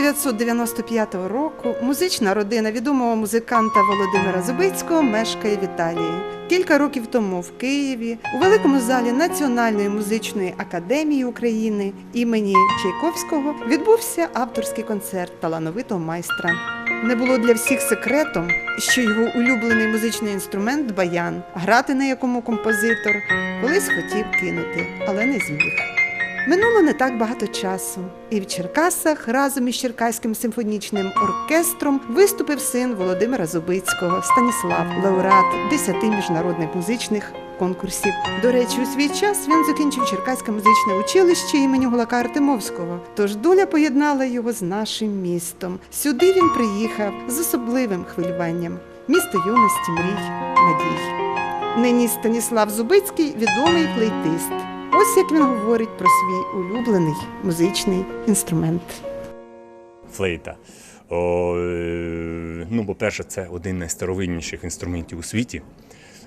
З 1995 року музична родина відомого музиканта Володимира Зубицького мешкає в Італії. Кілька років тому в Києві у великому залі Національної музичної академії України імені Чайковського відбувся авторський концерт талановитого майстра. Не було для всіх секретом, що його улюблений музичний інструмент баян, грати на якому композитор колись хотів кинути, але не зміг. Минуло не так багато часу, і в Черкасах разом із Черкаським симфонічним оркестром виступив син Володимира Зубицького Станіслав, лауреат 10 міжнародних музичних конкурсів. До речі, у свій час він закінчив Черкаське музичне училище імені Гулака Артемовського. Тож доля поєднала його з нашим містом. Сюди він приїхав з особливим хвилюванням. Місто юності, мрій, надій. Нині Станіслав Зубицький відомий флейтист. Ось як він говорить про свій улюблений музичний інструмент. флейта. О, е, ну, по-перше, це один з найстаровинніших інструментів у світі.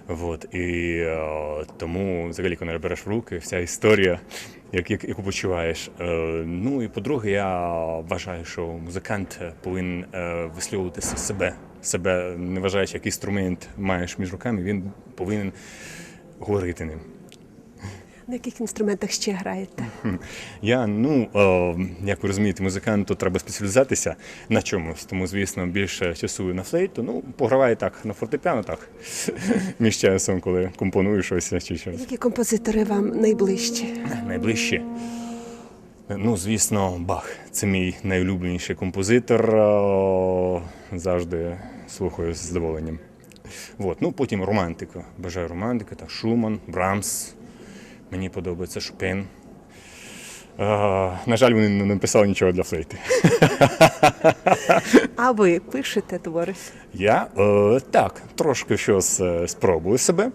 От, і е, тому, взагалі, коли береш в руки, вся історія, як, як, яку почуваєш. Е, ну і по-друге, я вважаю, що музикант повинен е, висловлювати себе, себе, не вважаючи, який інструмент маєш між руками, він повинен говорити ним. На яких інструментах ще граєте? Я, ну, е, як ви розумієте, музиканту треба спеціалізуватися на чомусь, тому, звісно, більше часу на флейту. Ну, пограваю так на фортепіано, так, між часом, коли компоную щось чи щось. Які композитори вам найближчі? Найближче. Ну, звісно, Бах. Це мій найулюбленіший композитор. Завжди слухаю з задоволенням. От. Ну, потім романтика. Бажаю романтики, так, Шуман, Брамс. Мені подобається Шопен. На жаль, вони не написали нічого для флейти. А ви пишете твори? Я е, так, трошки щось е, спробую себе.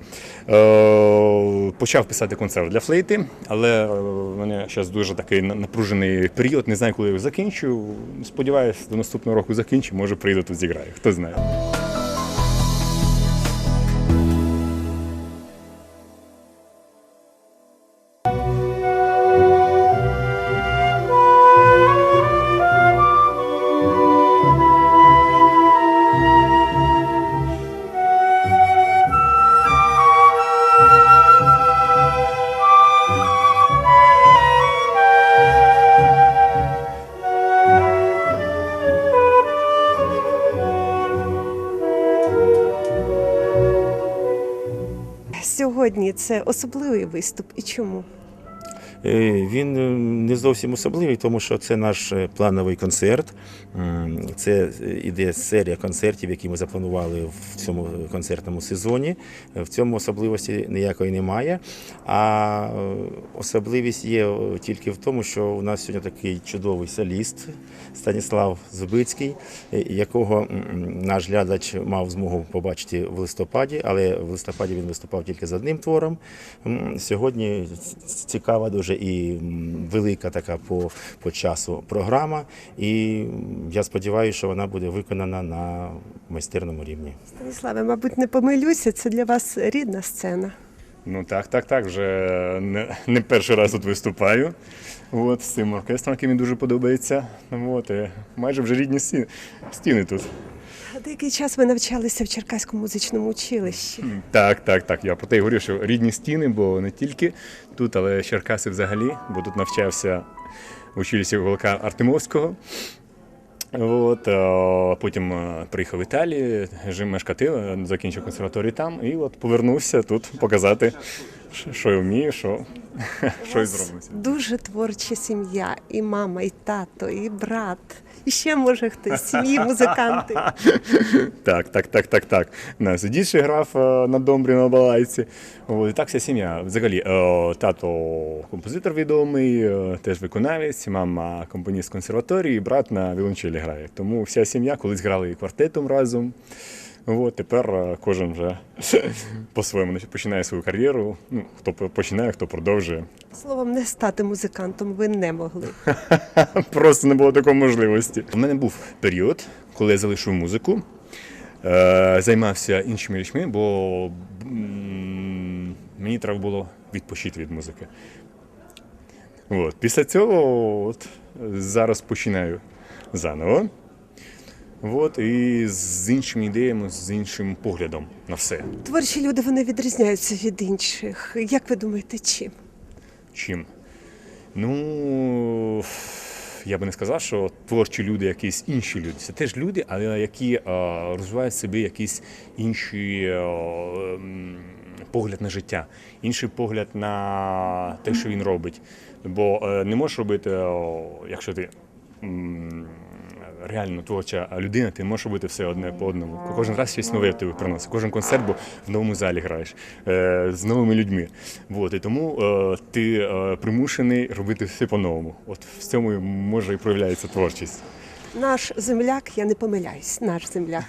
Е, почав писати концерт для флейти, але е, в мене зараз дуже такий напружений період. Не знаю, коли я його закінчу. Сподіваюсь, до наступного року закінчу, може прийду тут зіграю. Хто знає. Це особливий виступ. І чому? Е, Він е, не зовсім особливий, тому що це наш е, плановий концерт. Це іде серія концертів, які ми запланували в цьому концертному сезоні. В цьому особливості ніякої немає. А особливість є тільки в тому, що у нас сьогодні такий чудовий соліст Станіслав Зубицький, якого наш глядач мав змогу побачити в листопаді, але в листопаді він виступав тільки з одним твором. Сьогодні цікава дуже і велика така по, по часу програма. І я сподіваюся, що вона буде виконана на майстерному рівні. Станіславе, мабуть, не помилюся, це для вас рідна сцена. Ну так, так, так. Вже не, не перший раз тут виступаю. От, з цим оркестром, який мені дуже подобається. От, і майже вже рідні стіни, стіни тут. А деякий час ви навчалися в Черкаському музичному училищі. Так, так, так. Я про те й говорю, що рідні стіни, бо не тільки тут, але Черкаси взагалі, бо тут навчався в училищі Голка Артемовського. От, а потім е, приїхав в Італію, жив мешкати, е, закінчив консерваторію там і от повернувся тут показати, що- я вмію, що, що я. Дуже творча сім'я, і мама, і тато, і брат, і ще може хтось сім'ї музиканти. Так, так, так, так, так. Нас і дід грав е, на домбрі на балайці. І так вся сім'я. Взагалі, е, тато композитор відомий, е, теж виконавець, мама компоніст консерваторії, брат на віолончелі грає. Тому вся сім'я колись грали і квартетом разом. От, тепер е, кожен вже по-своєму починає свою кар'єру. Ну, хто починає, хто продовжує. Словом, не стати музикантом ви не могли. Просто не було такої можливості. У мене був період, коли я залишив музику, е, займався іншими речми, бо мені треба було відпочити від музики. От. Після цього от, зараз починаю заново. От, і з іншими ідеями, з іншим поглядом на все. Творчі люди вони відрізняються від інших. Як ви думаєте, чим? Чим? Ну, я би не сказав, що творчі люди якісь інші люди. Це теж люди, але які е, розвивають в собі якісь інші е, м, погляд на життя, інший погляд на те, що він робить. Бо е, не можеш робити, е, якщо ти. Реально творча людина, ти можеш робити все одне по одному. Кожен раз щось нове в тебе приносить. Кожен концерт, бо в новому залі граєш е, з новими людьми. Вот, і тому е, ти е, примушений робити все по-новому. От в цьому може і проявляється творчість. Наш земляк, я не помиляюсь, наш земляк.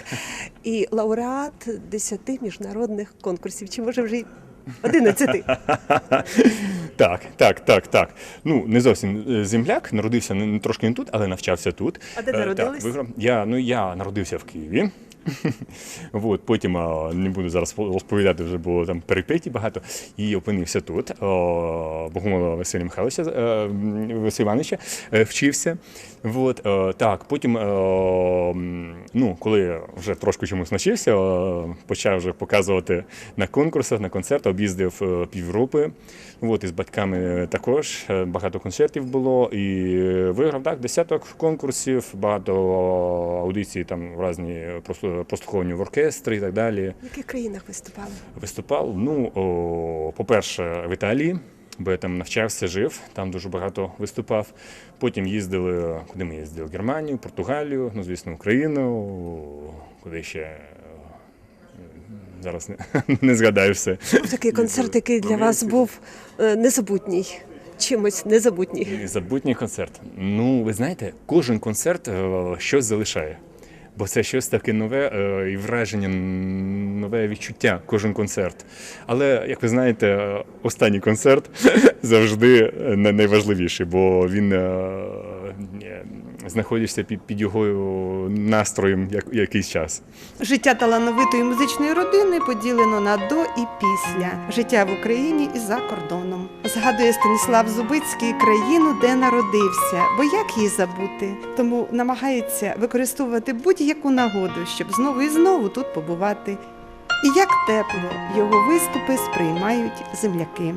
І лауреат 10 міжнародних конкурсів. Чи може вже й 11? Так, так, так, так. Ну не зовсім е, земляк, народився не трошки не тут, але навчався тут. А де Е, народились? Так, виграв. Я ну я народився в Києві. От, потім не буду зараз розповідати, вже було там перипетій багато. І опинився тут. Богомола Василя Михайловича е, Василя Івановича е, вчився. От, е, так, потім, ну, коли вже трошки чомусь навчився, почав вже показувати на конкурсах, на концертах, об'їздив пів Європи. От, і з батьками також багато концертів було. І виграв так, десяток конкурсів, багато аудицій, там різні прослу- прослуховування в оркестрі і так далі. В яких країнах виступали? Виступав, ну, по-перше, в Італії, бо я там навчався, жив, там дуже багато виступав. Потім їздили, куди ми їздили? В Германію, Португалію, ну, звісно, Україну, куди ще. е, Зараз не, не згадаю все. Такий концерт, який для вас був е, незабутній. Чимось незабутній. Забутній концерт. Ну, ви знаєте, кожен концерт е, щось залишає. Бо це щось таке нове е, і враження, нове відчуття, кожен концерт. Але, як ви знаєте, е, останній концерт завжди е, най- найважливіший, бо він знаходишся під, під його настроєм як, якийсь час. Життя талановитої музичної родини поділено на до і після життя в Україні і за кордоном. Згадує Станіслав Зубицький країну, де народився, бо як її забути? Тому намагається використовувати будь-яку нагоду, щоб знову і знову тут побувати. І як тепло його виступи сприймають земляки.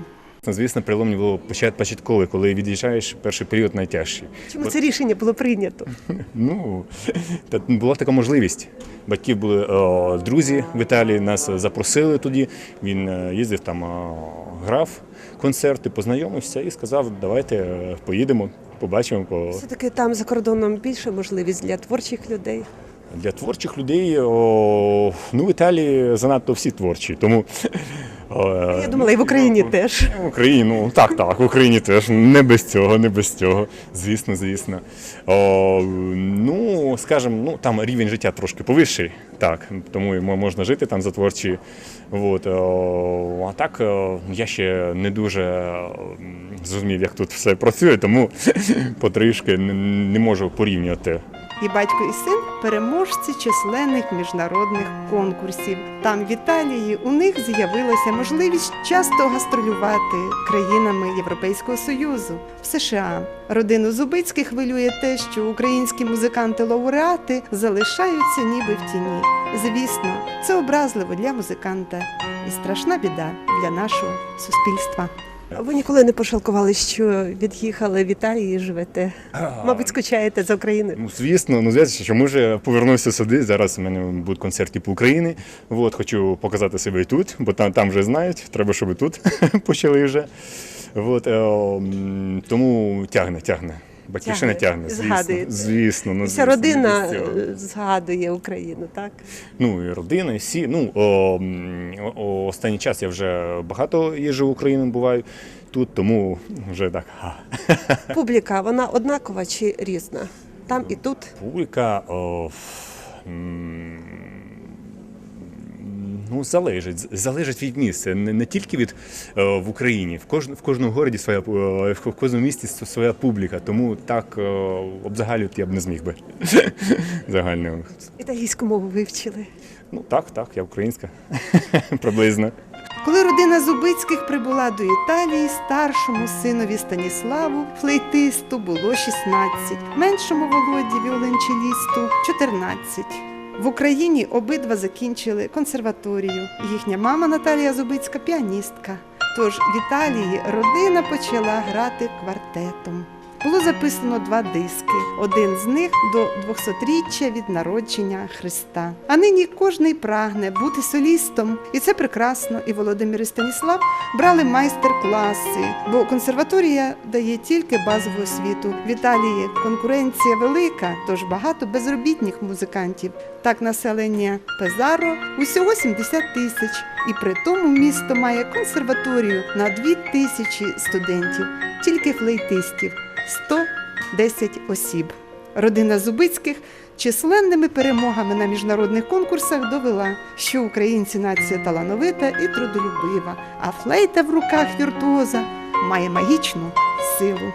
Звісно, переломні було почат- початкове, коли від'їжджаєш, перший період найтяжчий. Чому це рішення було прийнято? Ну, була така можливість. Батьків були о, друзі в Італії, нас запросили тоді. Він е, їздив там, о, грав концерти, познайомився і сказав, давайте е, поїдемо, побачимо. Все-таки там за кордоном більше можливість для творчих людей. Для творчих людей о, ну, в Італії занадто всі творчі. Тому Я думала, і в Україні теж. В Україні, ну так, так, в Україні теж не без цього, не без цього. Звісно, звісно. О, ну, скажімо, ну там рівень життя трошки повищий, так, тому можна жити там за творчі. От, о, а так я ще не дуже зрозумів, як тут все працює, тому потрішки не, не можу порівнювати. І батько і син переможці численних міжнародних конкурсів. Там, в Італії, у них з'явилася можливість часто гастролювати країнами Європейського Союзу в США. Родину Зубицьких хвилює те, що українські музиканти-лауреати залишаються ніби в тіні. Звісно, це образливо для музиканта і страшна біда для нашого суспільства. Ви ніколи не пошалкували, що від'їхали в Італії і живете. Мабуть, скучаєте за Україною. Ну, звісно, ну звісно, що ми вже повернувся сюди. Зараз у мене будуть концерти по Україні. От, хочу показати себе і тут, бо там, там вже знають, треба, щоб і тут почали вже. От, е, тому тягне, тягне. Батьківщина Тягне, тягне, звісно. згадуєте. Звісно, ну, Вся звісно, родина е, згадує Україну, так? Ну, і родина, і всі. Ну, о, о, о, останній час я вже багато їжджу в Україну, буваю тут, тому вже так. Публіка, вона однакова чи різна? Там і тут. Публіка. О, м, Ну, залежить. Залежить від місця. Не, не тільки від е, в Україні. В, кожн, в кожному городі своя е, в кожному місті своя публіка. Тому так е, обзагалювати я б не зміг би. Загально. Італійську мову вивчили. Ну так, так, я українська. Приблизно. Коли родина Зубицьких прибула до Італії, старшому синові Станіславу, флейтисту, було 16, меншому Володі, віолончелісту 14. В Україні обидва закінчили консерваторію. Їхня мама Наталія Зубицька піаністка. Тож в Італії родина почала грати квартетом. Було записано два диски. Один з них до 200-річчя від народження Христа. А нині кожний прагне бути солістом, і це прекрасно. І Володимир і Станіслав брали майстер-класи, бо консерваторія дає тільки базову освіту. В Італії конкуренція велика, тож багато безробітних музикантів. Так населення Пезаро усього 70 тисяч, і при тому місто має консерваторію на 2 тисячі студентів, тільки флейтистів 110 осіб. Родина Зубицьких численними перемогами на міжнародних конкурсах довела, що українці нація талановита і трудолюбива, а флейта в руках віртуоза має магічну силу.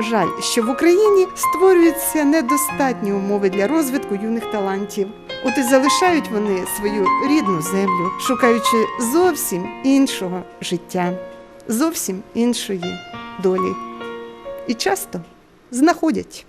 Жаль, що в Україні створюються недостатні умови для розвитку юних талантів. От і залишають вони свою рідну землю, шукаючи зовсім іншого життя, зовсім іншої долі. І часто знаходять.